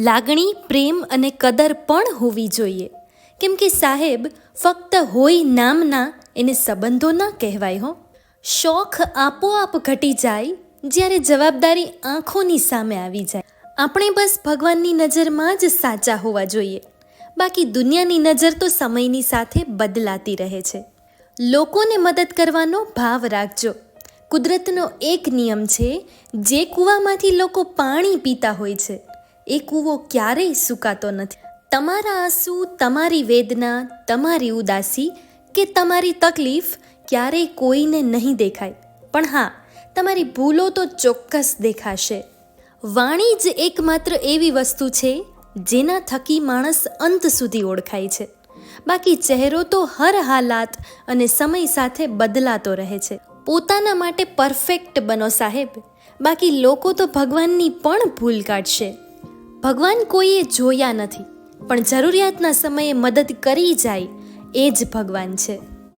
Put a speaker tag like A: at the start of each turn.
A: લાગણી, પ્રેમ અને કદર પણ હોવી જોઈએ. કેમ કે સાહેબ, ફક્ત હોય નામના એને સંબંધો ના કહેવાય હો. શોખ આપોઆપ ઘટી જાય જ્યારે જવાબદારી આંખોની સામે આવી જાય. આપણે બસ ભગવાનની નજરમાં જ સાચા હોવા જોઈએ. બાકી દુનિયાની નજર તો સમયની સાથે બદલાતી રહે છે. લોકોને મદદ કરવાનો ભાવ રાખજો. કુદરતનો એક નિયમ છે, જે કૂવામાંથી લોકો પાણી પીતા હોય છે. એ કૂવો ક્યારેય સુકાતો નથી. તમારા આંસુ, તમારી વેદના, તમારી ઉદાસી કે તમારી તકલીફ ક્યારેય કોઈને નહીં દેખાય. પણ હા, તમારી ભૂલો તો ચોક્કસ દેખાશે. વાણી જ એકમાત્ર એવી વસ્તુ છે જેના થકી માણસ અંત સુધી ઓળખાય છે. બાકી ચહેરો તો હર હાલાત અને સમય સાથે બદલાતો રહે છે. પોતાના માટે પરફેક્ટ બનો સાહેબ. બાકી લોકો તો ભગવાનની પણ ભૂલ કાઢશે. ભગવાન કોઈએ જોયા નથી પણ જરૂરિયાતના સમયે મદદ કરી જાય એ જ ભગવાન છે.